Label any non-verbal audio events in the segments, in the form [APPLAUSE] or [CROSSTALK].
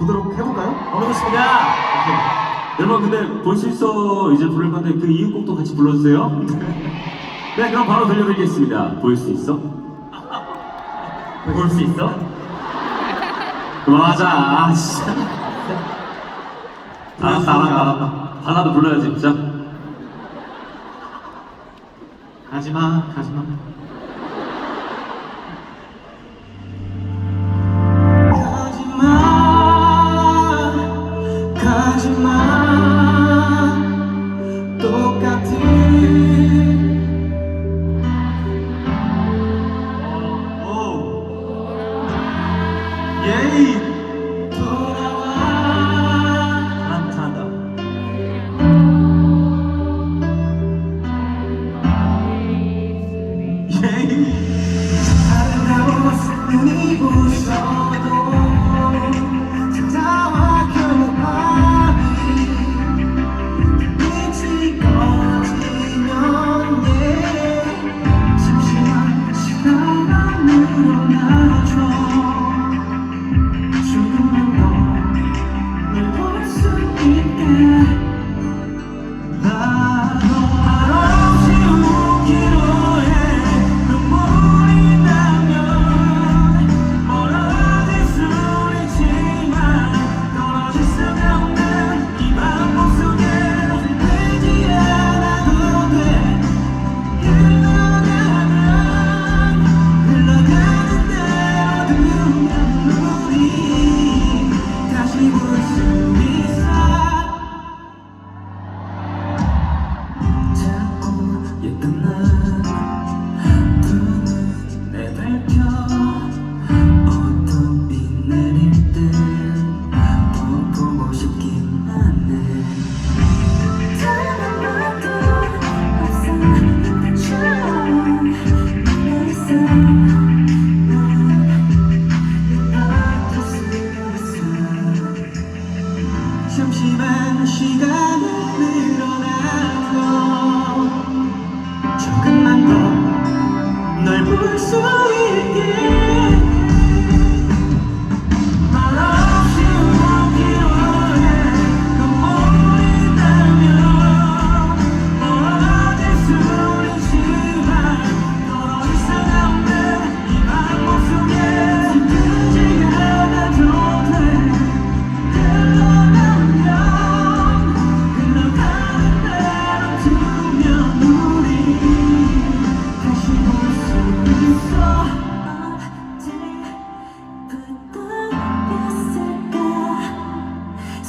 보도록 해볼까요? 어, 좋습니다. 여러분 근데 볼 수 있어 이제 부를 건데 그 이유곡도 같이 불러주세요. [LAUGHS] 네 그럼 바로 들려드리겠습니다. 볼 수 있어? 볼 수 있어? 맞아. 아 진짜 알았다 알았다 하나도 불러야지 진짜. 가지마 가지마. Yay!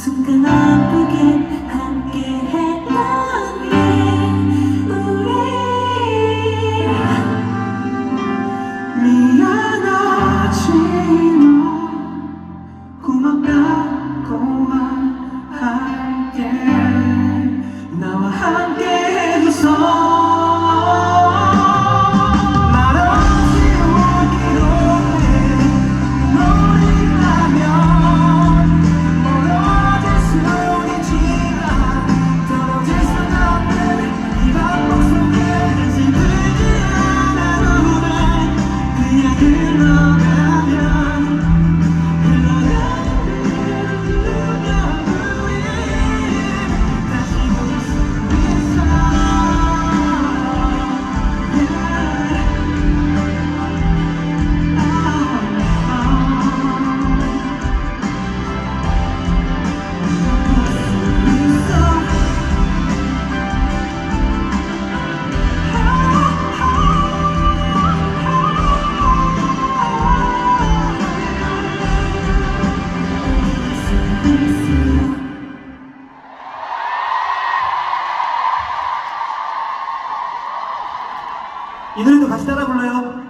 순간 아프게 이 노래도 같이 따라 불러요.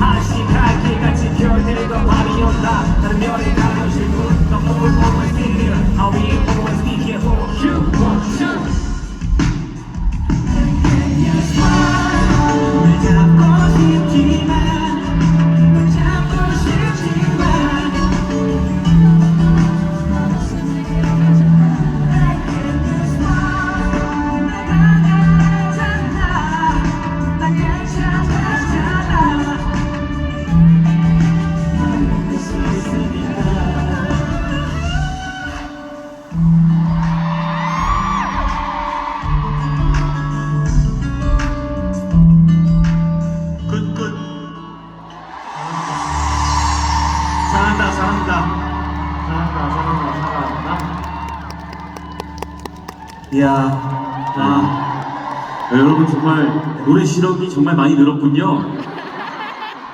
I see. 이야. 아, 여러분 정말 노래 실력이 정말 많이 늘었군요.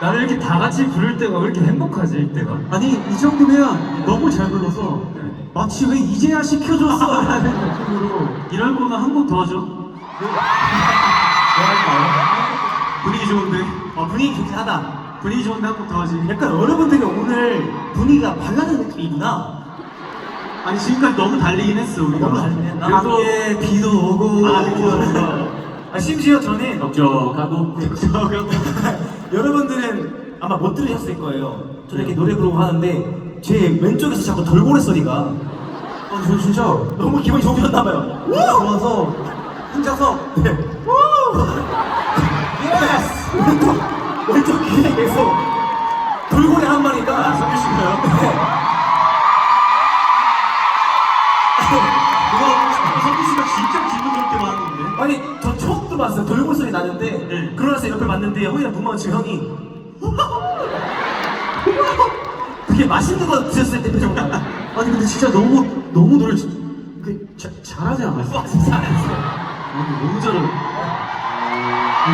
나는 이렇게 다 같이 부를 때가 왜 이렇게 행복하지 이때가? 아니 이 정도면 너무 잘 불러서 마치 왜 이제야 시켜줬어 라는 느낌으로 이럴 거면 한 곡 더 하죠. 분위기 좋은데 어, 분위기 좋긴 하다. 분위기 좋은데 한 곡 더 하지 약간 여러분들이 오늘 분위기가 발라드 느낌이구나. 아니 지금까지 너무 달리긴 했어 우리가 너무 달리네. 그래도 밤에 비도 오고. 아, 비도 오고. 아, 심지어 저는 적적하고 [LAUGHS] 여러분들은 아마 못 들으셨을 거예요. 저는 이렇게 노래 부르고 하는데 제 왼쪽에서 자꾸 돌고래 소리가 어, 저 진짜 너무 기분이 좋으셨나봐요. 좋아서 혼자서 네. 우! 예스! 왼쪽 왼쪽 귀에 계속 돌고래 한 마리가 성규 씨가요? 봤어요. 돌고래 소리 나는데 네. 그러고 나서 옆에 봤는데 형이랑 눈 마주치고 형이 그게 맛있는 거 드셨을 때 표정 나요. 아니 근데 진짜 너무 너무 노래 지- 그 자, 잘하지 않았어? 아니 너무 잘해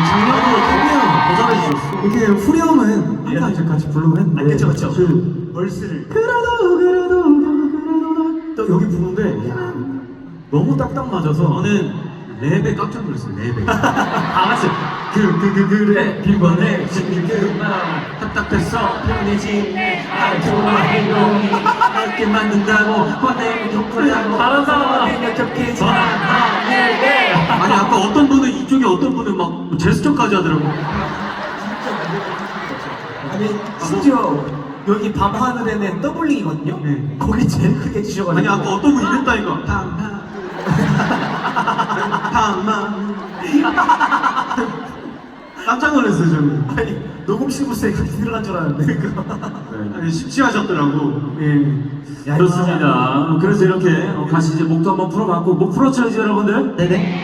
작년에 후렴 더 잘해 주셨어 이게 후렴은 항상 이제 같이 부르고 했는데 아, 그쵸, 그쵸. 그 벌스를 그래도 그래도 그래도 또 여기 부르는데 야, 너무 딱딱 맞아서 저는 랩에 깜짝 놀랐어요. 랩에. 다 같이. 그그 그 그래 비번에 그만 딱딱했어. 편해지. 아, 좋아 행동이 알게 만든다고 화내고 독하다고 다른 사람은 이렇게 아니 아까 어떤 분은 이쪽에 어떤 분은 막 제스처까지 하더라고. 아니 심지어 여기 밤 하늘에는 더블링이거든요. 네. 거기 제일 크게 해주셔가지고 아니 아까 어떤 분 이랬다니까. 팡팡. 깜짝 놀랐어요 저는. 아니 녹음실 부스에 같이 들어간 줄 알았는데 아니 심취하셨더라고. 예. 야, 좋습니다. 그래서 이렇게 어, 같이 이제 목도 한번 풀어봤고 목 풀었죠 이제 여러분들? 네네 네.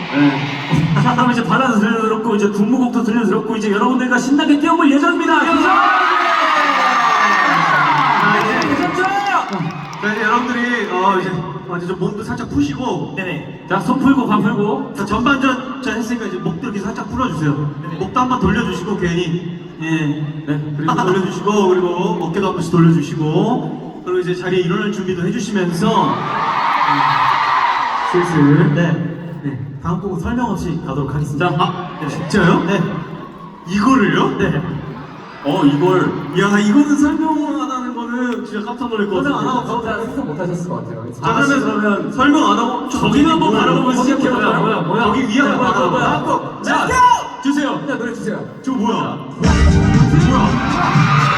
자 그럼 이제 발라드 들려들었고 이제 군무곡도 들려들었고 이제 여러분들과 신나게 뛰어볼 예정입니다. 아, 이제 괜찮죠? 자 이제 여러분들이 어 이제 어, 이제 좀 몸도 살짝 푸시고 네네 자, 손 풀고 발 풀고. 자 전반전 저 했으니까 이제 목도 이렇게 살짝 풀어주세요 목도 한번 돌려주시고 괜히 예 네, 그리고 [LAUGHS] 돌려주시고 그리고 어깨도 한 번씩 돌려주시고 그리고 이제 자리에 일어날 준비도 해주시면서 음, 슬슬 네. 네, 다음 곡은 설명 없이 가도록 하겠습니다. 자, 아, 네, 진짜요? 네. 이거를요? 네. 어, 이걸. 야 이거는 설명 안 거는 진짜 깜짝 놀랄 것. 설명 안 하고 바로 생각 못 하셨을 것 같아요 자 그러면, 그러면 설명 안 하고 저기는 한번 뭐야, 바라보고 뭐야, 시작해보자. 뭐야, 뭐야, 저기 위에 한번 뭐야, 바라보자. 뭐야. 자, 주세요. 야 노래 주세요 저 뭐야? 뭐야?